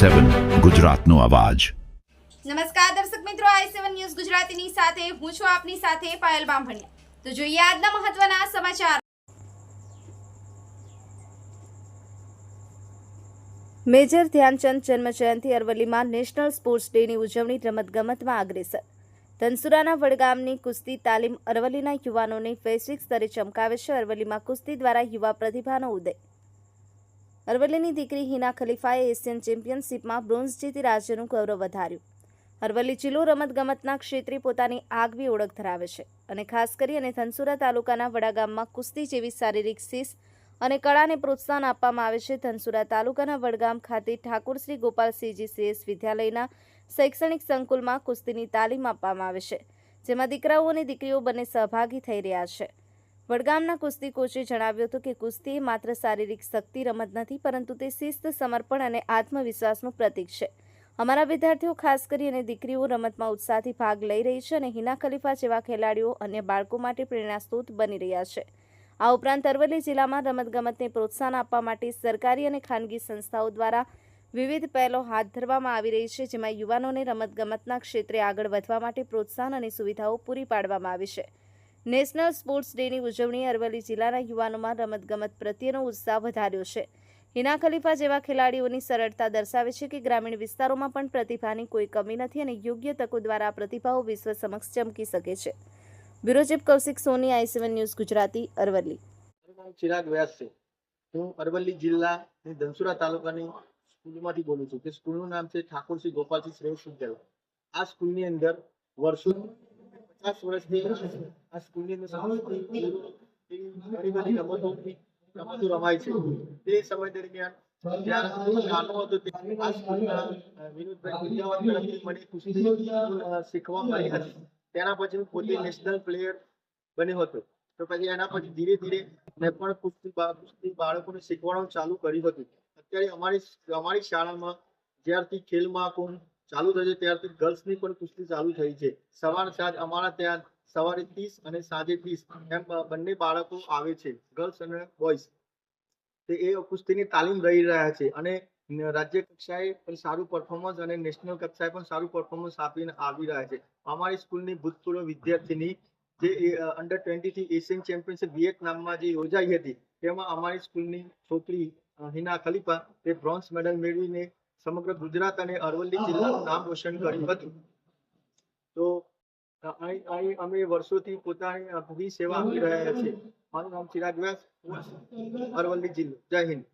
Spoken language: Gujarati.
સેવન ગુજરાતનો અવાજ. નમસ્કાર દર્શક મિત્રો આઈ સેવન ન્યૂઝ ગુજરાતીની સાથે હું છું આપની સાથે પાયલ બામભણિયા. તો જોઈએ આજના મહત્વના સમાચાર. મેજર ધ્યાનચંદ જન્મજયંતિ અરવલ્લીમાં નેશનલ સ્પોર્ટ્સ ડેની ઉજવણી રમતગમતમાં અગ્રેસર. ધનસુરાના વડગામની કુસ્તી તાલીમ અરવલ્લીના યુવાનોને વૈશ્વિક સ્તરે ચમકાવે છે. અરવલ્લીમાં કુસ્તી દ્વારા યુવા પ્રતિભાનો ઉદય. અરવલ્લીની દીકરી હિના ખલીફાએ એશિયન ચેમ્પિયનશિપમાં બ્રોન્ઝ જીતી રાજ્યનું ગૌરવ વધાર્યું. અરવલ્લી જિલ્લો રમતગમતના ક્ષેત્રે પોતાની આગવી ઓળખ ધરાવે છે અને ખાસ કરી અને ધનસુરા તાલુકાના વડાગામમાં કુસ્તી જેવી શારીરિક શિસ્ત અને કળાને પ્રોત્સાહન આપવામાં આવે છે. ધનસુરા તાલુકાના વડગામ ખાતે ઠાકોર શ્રી ગોપાલસિંહજી સીએસ વિદ્યાલયના શૈક્ષણિક સંકુલમાં કુસ્તીની તાલીમ આપવામાં આવે છે, જેમાં દીકરાઓ અને દીકરીઓ બંને સહભાગી થઈ રહ્યા છે. વડગામના કુસ્તી કોચે જણાવ્યું હતું કે કુસ્તી એ માત્ર શારીરિક શક્તિ રમત નથી, પરંતુ તે શિસ્ત, સમર્પણ અને આત્મવિશ્વાસનું પ્રતીક છે. અમારા વિદ્યાર્થીઓ ખાસ કરી અને દીકરીઓ રમતમાં ઉત્સાહથી ભાગ લઈ રહી છે અને હિના ખલીફા જેવા ખેલાડીઓ અન્ય બાળકો માટે પ્રેરણાસ્ત્રોત બની રહ્યા છે. આ ઉપરાંત અરવલ્લી જિલ્લામાં રમતગમતને પ્રોત્સાહન આપવા માટે સરકારી અને ખાનગી સંસ્થાઓ દ્વારા વિવિધ પહેલો હાથ ધરવામાં આવી રહી છે, જેમાં યુવાનોને રમતગમતના ક્ષેત્રે આગળ વધવા માટે પ્રોત્સાહન અને સુવિધાઓ પૂરી પાડવામાં આવી છે. નેશનલ સ્પોર્ટ્સ ડેની ઉજવણી અરવલ્લી જિલ્લાના યુવાનોમાં રમતગમત પ્રત્યેનો ઉત્સાહ વધાર્યો છે. હિના ખલીફા જેવા ખેલાડીઓની સરળતા દર્શાવે છે કે ગ્રામીણ વિસ્તારોમાં પણ પ્રતિભાની કોઈ કમી નથી અને યોગ્ય તકો દ્વારા પ્રતિભાઓ વિશ્વ સમક્ષ ચમકી શકે છે. Bureau chief Kaushik Soni, I seven news Gujarati, Aravalli. Chirag Vyas છે. હું અરવલ્લી જિલ્લાની ધનસુરા તાલુકાની સ્કૂલમાંથી બોલું છું કે સ્કૂલનું નામ છે ઠાકોરસિંહ ગોપાલસિંહ શ્રેષ્ઠ વિદ્યાલય. આ સ્કૂલની અંદર વર્ષો પચાસ આ સ્કૂલની અંદર ઘણી બધી રમતો રમાય છે. તે સમય દરમિયાન શીખવા મળી હતી. તેના પછી હું પોતે નેશનલ પ્લેયર બન્યો હતો. તો પછી એના પછી ધીરે ધીરે મેં પણ કુસ્તી કુસ્તી બાળકોને શીખવાનું ચાલુ કર્યું હતું. અત્યારે અમારી અમારી શાળામાં જ્યારથી ખેલ મહાકુંભ ચાલુ થશે ત્યારથી ગર્લ્સની પણ કુસ્તી ચાલુ થઈ છે. સવાર સાંજ અમારા ત્યાં સવારે ત્રીસ અને સાંજે ત્રીસ એમ બંને બાળકો આવે છે, ગર્લ્સ અને બોયઝ. તે એ કુસ્તીની તાલીમ રહી રહ્યા છે અને રાજ્ય કક્ષાએ પણ સારું પરફોર્મન્સ અને નેશનલ કક્ષાએ પણ સારું પરફોર્મન્સ આપીને આવી રહ્યા છે. અમારી સ્કૂલની ભૂતપૂર્વ વિદ્યાર્થીની જે અંડર ટ્વેન્ટી થી એશિયન ચેમ્પિયનશિપ વિયેતનામમાં જે યોજાઈ હતી, તેમાં અમારી સ્કૂલની છોકરી હિના ખલીફા તે બ્રોન્ઝ મેડલ મેળવીને સમગ્ર ગુજરાત અને અરવલ્લી જિલ્લાનું નામ રોશન કર્યું હતું. તો અહીં અમે વર્ષોથી પોતાની અભિ સેવા આપી રહ્યા છીએ. મારું નામ ચિરાગ વ્યાસ અરવલ્લી જિલ્લો. જય હિન્દ.